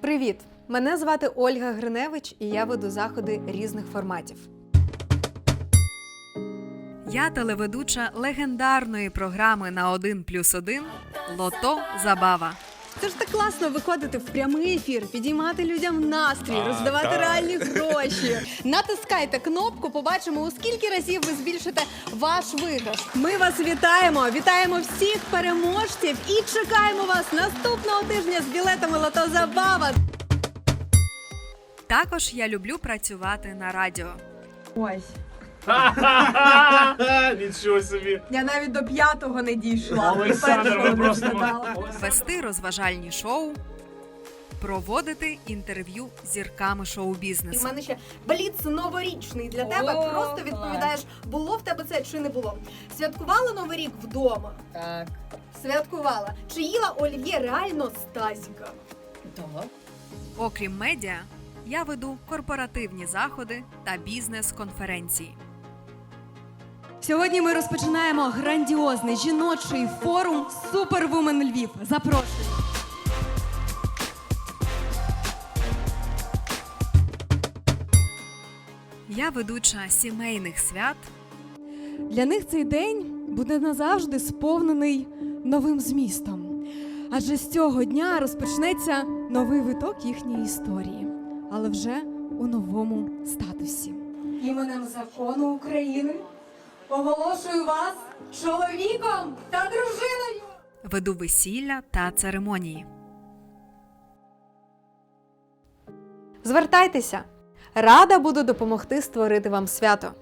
Привіт! Мене звати Ольга Гриневич, і я веду заходи різних форматів. Я телеведуча легендарної програми на 1 плюс 1 Лото Забава. Це ж так класно виходити в прямий ефір, підіймати людям настрій, роздавати реальні гроші. Натискайте кнопку, побачимо, у скільки разів ви збільшите ваш виграш. Ми вас вітаємо! Вітаємо всіх переможців і чекаємо вас наступного тижня з білетами Лото Забава. Також я люблю працювати на радіо. Ой, Нічого собі. я навіть до п'ятого не дійшла. Олександр, ви просто вести розважальні шоу, проводити інтерв'ю з зірками І в шоу-бізнесу. мене ще бліц новорічний для тебе. О, Просто клас. відповідаєш, було в тебе це чи не було. Святкувала новий рік вдома. Так. Святкувала. Чи їла олів'є реально Стасіка? Так. Окрім медіа, я веду корпоративні заходи та бізнес-конференції. Сьогодні ми розпочинаємо грандіозний жіночий форум Супервумен Львів. Запрошую. Я ведуча сімейних свят, Для них цей день буде назавжди сповнений новим змістом. Адже з цього дня розпочнеться новий виток їхньої історії, але вже у новому статусі. Іменем закону України оголошую вас чоловіком та дружиною. веду весілля та церемонії. Звертайтеся. Рада буду допомогти створити вам свято.